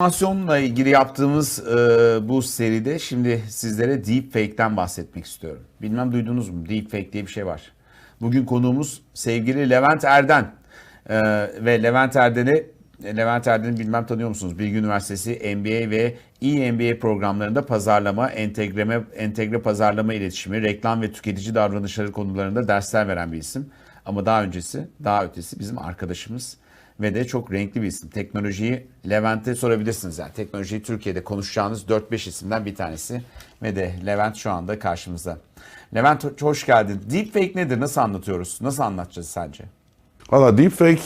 Animasyonla ilgili yaptığımız e, bu seride şimdi sizlere deepfake'ten bahsetmek istiyorum. Bilmem duydunuz mu? Deepfake diye bir şey var. Bugün konuğumuz sevgili Levent Erden. E, ve Levent Erden'i Levent Erden'i bilmem tanıyor musunuz? Bilgi Üniversitesi MBA ve EMBA programlarında pazarlama, entegreme, entegre pazarlama iletişimi, reklam ve tüketici davranışları konularında dersler veren bir isim. Ama daha öncesi, daha ötesi bizim arkadaşımız ve de çok renkli bir isim. Teknolojiyi Levent'e sorabilirsiniz. Yani teknolojiyi Türkiye'de konuşacağınız 4-5 isimden bir tanesi ve de Levent şu anda karşımızda. Levent ho- hoş geldin. Deepfake nedir? Nasıl anlatıyoruz? Nasıl anlatacağız sence? Valla deepfake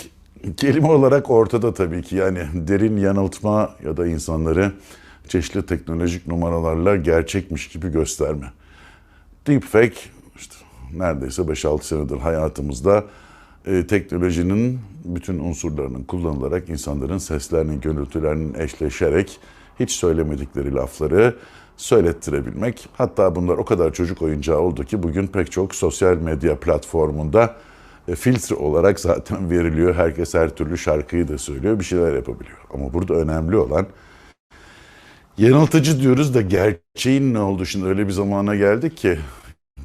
kelime olarak ortada tabii ki. Yani derin yanıltma ya da insanları çeşitli teknolojik numaralarla gerçekmiş gibi gösterme. Deepfake işte neredeyse 5-6 senedir hayatımızda e, teknolojinin bütün unsurlarının kullanılarak insanların seslerinin, görüntülerinin eşleşerek hiç söylemedikleri lafları söylettirebilmek. Hatta bunlar o kadar çocuk oyuncağı oldu ki bugün pek çok sosyal medya platformunda e, filtre olarak zaten veriliyor. Herkes her türlü şarkıyı da söylüyor, bir şeyler yapabiliyor. Ama burada önemli olan yanıltıcı diyoruz da gerçeğin ne oldu? Şimdi öyle bir zamana geldik ki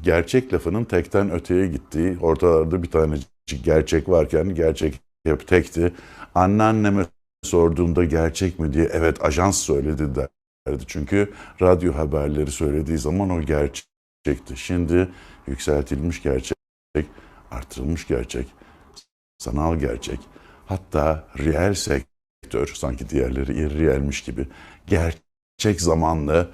gerçek lafının tekten öteye gittiği, ortalarda bir tane gerçek varken gerçek hep tekti. Anneanneme sorduğumda gerçek mi diye evet ajans söyledi derdi. Çünkü radyo haberleri söylediği zaman o gerçekti. Şimdi yükseltilmiş gerçek, artırılmış gerçek, sanal gerçek, hatta reel sektör sanki diğerleri irreelmiş gibi gerçek zamanlı,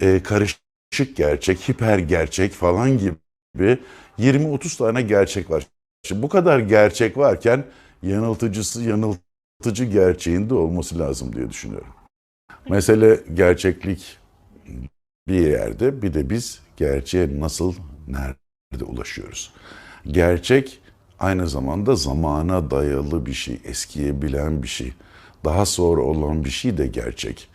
e, karışık gerçek, hiper gerçek falan gibi 20-30 tane gerçek var. Şimdi bu kadar gerçek varken yanıltıcısı yanıltıcı gerçeğin de olması lazım diye düşünüyorum. Mesele gerçeklik bir yerde bir de biz gerçeğe nasıl nerede ulaşıyoruz. Gerçek aynı zamanda zamana dayalı bir şey, eskiye bilen bir şey. Daha sonra olan bir şey de gerçek.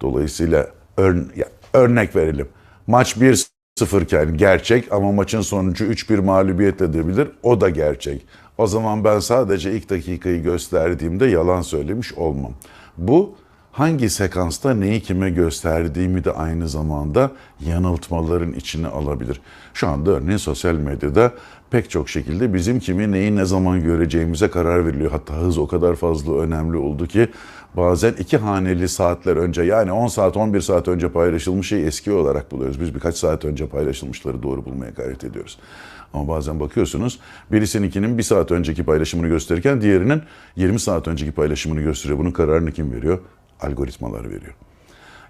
Dolayısıyla ör- ya, örnek verelim. Maç 1-0 iken gerçek ama maçın sonucu 3-1 mağlubiyet edebilir. O da gerçek. O zaman ben sadece ilk dakikayı gösterdiğimde yalan söylemiş olmam. Bu hangi sekansta neyi kime gösterdiğimi de aynı zamanda yanıltmaların içine alabilir. Şu anda örneğin sosyal medyada pek çok şekilde bizim kimi neyi ne zaman göreceğimize karar veriliyor. Hatta hız o kadar fazla önemli oldu ki bazen iki haneli saatler önce yani 10 saat 11 saat önce paylaşılmış şey eski olarak buluyoruz. Biz birkaç saat önce paylaşılmışları doğru bulmaya gayret ediyoruz. Ama bazen bakıyorsunuz birisininkinin bir saat önceki paylaşımını gösterirken diğerinin 20 saat önceki paylaşımını gösteriyor. Bunun kararını kim veriyor? Algoritmalar veriyor.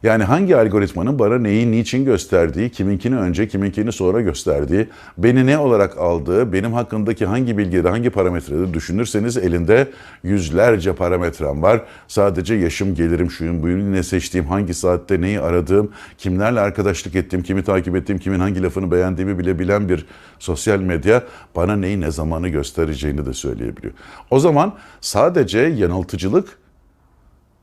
Yani hangi algoritmanın bana neyi niçin gösterdiği, kiminkini önce, kiminkini sonra gösterdiği, beni ne olarak aldığı, benim hakkındaki hangi bilgide, hangi parametrede düşünürseniz elinde yüzlerce parametrem var. Sadece yaşım, gelirim, şuyum, buyum, ne seçtiğim, hangi saatte neyi aradığım, kimlerle arkadaşlık ettiğim, kimi takip ettiğim, kimin hangi lafını beğendiğimi bile bilen bir sosyal medya bana neyi ne zamanı göstereceğini de söyleyebiliyor. O zaman sadece yanıltıcılık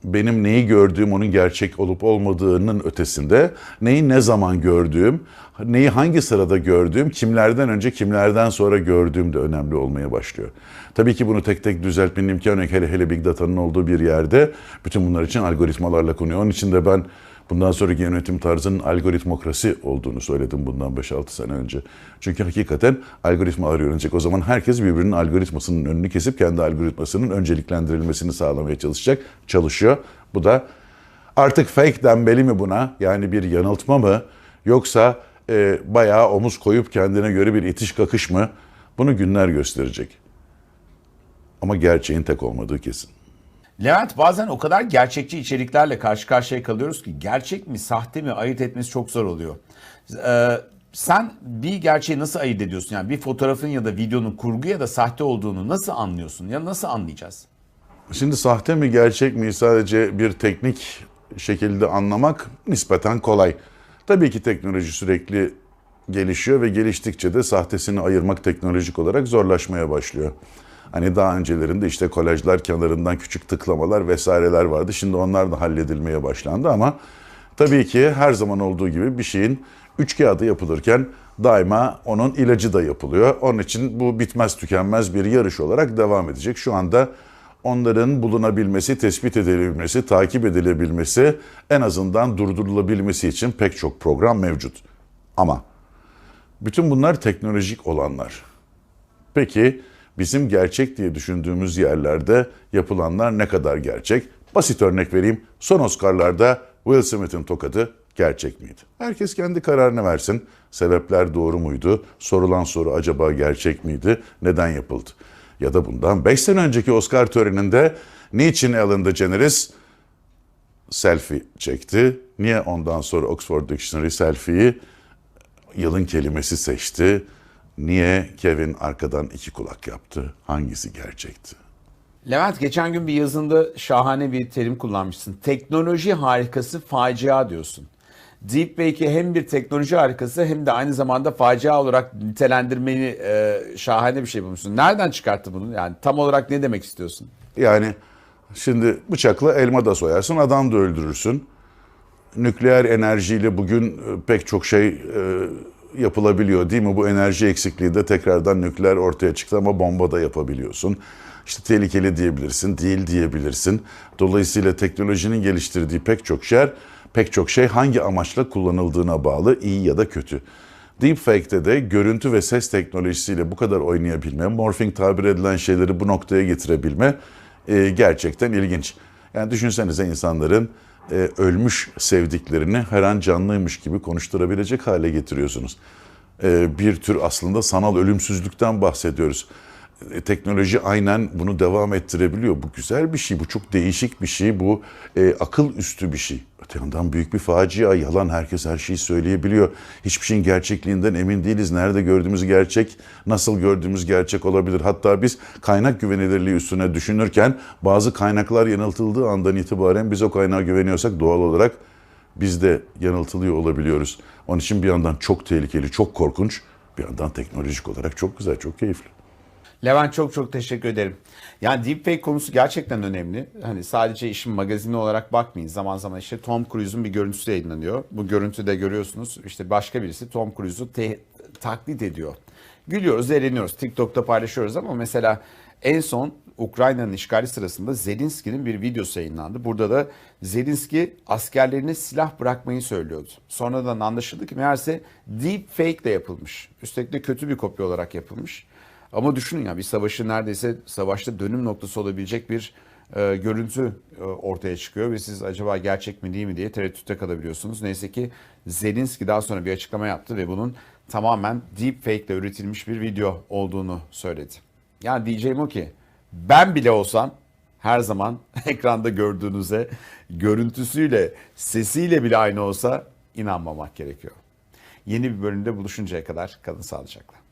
benim neyi gördüğüm onun gerçek olup olmadığının ötesinde neyi ne zaman gördüğüm, neyi hangi sırada gördüğüm, kimlerden önce kimlerden sonra gördüğüm de önemli olmaya başlıyor. Tabii ki bunu tek tek düzeltmenin imkanı yok. Hele hele Big Data'nın olduğu bir yerde bütün bunlar için algoritmalarla konuyor. Onun için de ben bundan sonraki yönetim tarzının algoritmokrasi olduğunu söyledim bundan 5-6 sene önce. Çünkü hakikaten algoritmalar yönetecek. O zaman herkes birbirinin algoritmasının önünü kesip kendi algoritmasının önceliklendirilmesini sağlamaya çalışacak. Çalışıyor. Bu da artık fake denmeli mi buna? Yani bir yanıltma mı? Yoksa e, bayağı omuz koyup kendine göre bir itiş kakış mı? Bunu günler gösterecek. Ama gerçeğin tek olmadığı kesin. Levent bazen o kadar gerçekçi içeriklerle karşı karşıya kalıyoruz ki gerçek mi sahte mi ayırt etmesi çok zor oluyor. Ee, sen bir gerçeği nasıl ayırt ediyorsun? Yani bir fotoğrafın ya da videonun kurgu ya da sahte olduğunu nasıl anlıyorsun? Ya nasıl anlayacağız? Şimdi sahte mi gerçek mi sadece bir teknik şekilde anlamak nispeten kolay. Tabii ki teknoloji sürekli gelişiyor ve geliştikçe de sahtesini ayırmak teknolojik olarak zorlaşmaya başlıyor. Hani daha öncelerinde işte kolajlar kenarından küçük tıklamalar vesaireler vardı. Şimdi onlar da halledilmeye başlandı ama tabii ki her zaman olduğu gibi bir şeyin üç kağıdı yapılırken daima onun ilacı da yapılıyor. Onun için bu bitmez tükenmez bir yarış olarak devam edecek. Şu anda onların bulunabilmesi, tespit edilebilmesi, takip edilebilmesi, en azından durdurulabilmesi için pek çok program mevcut. Ama bütün bunlar teknolojik olanlar. Peki bizim gerçek diye düşündüğümüz yerlerde yapılanlar ne kadar gerçek? Basit örnek vereyim. Son Oscar'larda Will Smith'in tokadı gerçek miydi? Herkes kendi kararını versin. Sebepler doğru muydu? Sorulan soru acaba gerçek miydi? Neden yapıldı? Ya da bundan 5 sene önceki Oscar töreninde niçin Ellen DeGeneres selfie çekti? Niye ondan sonra Oxford Dictionary selfie'yi yılın kelimesi seçti? Niye Kevin arkadan iki kulak yaptı? Hangisi gerçekti? Levent geçen gün bir yazında şahane bir terim kullanmışsın. Teknoloji harikası facia diyorsun. Deepfake'i hem bir teknoloji harikası hem de aynı zamanda facia olarak nitelendirmeyi e, şahane bir şey bulmuşsun. Nereden çıkarttı bunu? Yani tam olarak ne demek istiyorsun? Yani şimdi bıçakla elma da soyarsın, adam da öldürürsün. Nükleer enerjiyle bugün e, pek çok şey e, yapılabiliyor değil mi? Bu enerji eksikliği de tekrardan nükleer ortaya çıktı ama bomba da yapabiliyorsun. İşte tehlikeli diyebilirsin, değil diyebilirsin. Dolayısıyla teknolojinin geliştirdiği pek çok şey, pek çok şey hangi amaçla kullanıldığına bağlı, iyi ya da kötü. Deepfake'de de görüntü ve ses teknolojisiyle bu kadar oynayabilme, morphing tabir edilen şeyleri bu noktaya getirebilme e, gerçekten ilginç. Yani düşünsenize insanların e, ölmüş sevdiklerini her an canlıymış gibi konuşturabilecek hale getiriyorsunuz. E, bir tür aslında sanal ölümsüzlükten bahsediyoruz. E, teknoloji aynen bunu devam ettirebiliyor. Bu güzel bir şey, bu çok değişik bir şey, bu e, akıl üstü bir şey. Öte yandan büyük bir facia, yalan herkes her şeyi söyleyebiliyor. Hiçbir şeyin gerçekliğinden emin değiliz. Nerede gördüğümüz gerçek, nasıl gördüğümüz gerçek olabilir. Hatta biz kaynak güvenilirliği üstüne düşünürken bazı kaynaklar yanıltıldığı andan itibaren biz o kaynağa güveniyorsak doğal olarak biz de yanıltılıyor olabiliyoruz. Onun için bir yandan çok tehlikeli, çok korkunç, bir yandan teknolojik olarak çok güzel, çok keyifli. Levent çok çok teşekkür ederim. Yani deepfake konusu gerçekten önemli. Hani sadece işin magazini olarak bakmayın. Zaman zaman işte Tom Cruise'un bir görüntüsü yayınlanıyor. Bu görüntüde görüyorsunuz işte başka birisi Tom Cruise'u te- taklit ediyor. Gülüyoruz, eğleniyoruz. TikTok'ta paylaşıyoruz ama mesela en son Ukrayna'nın işgali sırasında Zelenski'nin bir videosu yayınlandı. Burada da Zelenski askerlerine silah bırakmayı söylüyordu. Sonradan anlaşıldı ki meğerse deepfake ile yapılmış. Üstelik de kötü bir kopya olarak yapılmış. Ama düşünün ya bir savaşı neredeyse savaşta dönüm noktası olabilecek bir e, görüntü e, ortaya çıkıyor ve siz acaba gerçek mi değil mi diye tereddütte kalabiliyorsunuz. Neyse ki Zelenski daha sonra bir açıklama yaptı ve bunun tamamen deepfake ile üretilmiş bir video olduğunu söyledi. Yani diyeceğim o ki ben bile olsam her zaman ekranda gördüğünüze görüntüsüyle sesiyle bile aynı olsa inanmamak gerekiyor. Yeni bir bölümde buluşuncaya kadar kalın sağlıcakla.